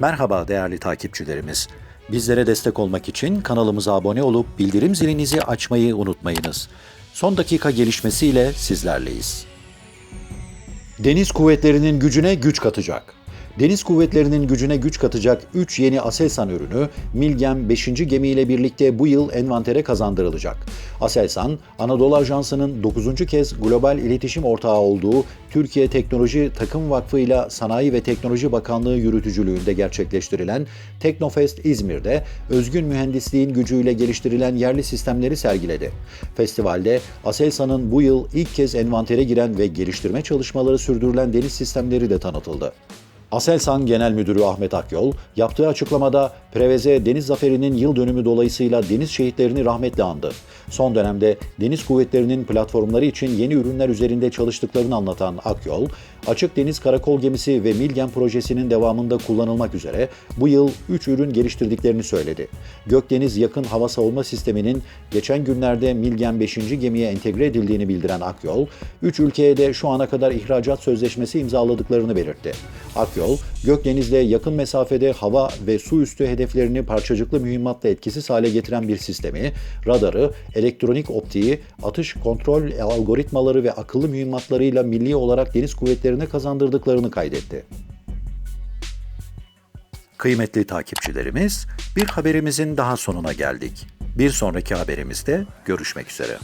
Merhaba değerli takipçilerimiz. Bizlere destek olmak için kanalımıza abone olup bildirim zilinizi açmayı unutmayınız. Son dakika gelişmesiyle sizlerleyiz. Deniz kuvvetlerinin gücüne güç katacak. Deniz kuvvetlerinin gücüne güç katacak 3 yeni Aselsan ürünü Milgem 5. gemiyle birlikte bu yıl envantere kazandırılacak. Aselsan, Anadolu Ajansı'nın 9. kez global iletişim ortağı olduğu Türkiye Teknoloji Takım Vakfı ile Sanayi ve Teknoloji Bakanlığı yürütücülüğünde gerçekleştirilen Teknofest İzmir'de özgün mühendisliğin gücüyle geliştirilen yerli sistemleri sergiledi. Festivalde Aselsan'ın bu yıl ilk kez envantere giren ve geliştirme çalışmaları sürdürülen deniz sistemleri de tanıtıldı. Aselsan Genel Müdürü Ahmet Akyol, yaptığı açıklamada Preveze Deniz Zaferi'nin yıl dönümü dolayısıyla deniz şehitlerini rahmetle andı. Son dönemde deniz kuvvetlerinin platformları için yeni ürünler üzerinde çalıştıklarını anlatan Akyol, Açık Deniz Karakol Gemisi ve Milgen projesinin devamında kullanılmak üzere bu yıl 3 ürün geliştirdiklerini söyledi. Gökdeniz Yakın Hava Savunma Sistemi'nin geçen günlerde Milgen 5. gemiye entegre edildiğini bildiren Akyol, 3 ülkeye de şu ana kadar ihracat sözleşmesi imzaladıklarını belirtti. Akyol, Gökdeniz'de yakın mesafede hava ve su üstü hedeflerini parçacıklı mühimmatla etkisiz hale getiren bir sistemi, radarı, elektronik optiği, atış kontrol algoritmaları ve akıllı mühimmatlarıyla milli olarak deniz kuvvetlerine kazandırdıklarını kaydetti. Kıymetli takipçilerimiz, bir haberimizin daha sonuna geldik. Bir sonraki haberimizde görüşmek üzere.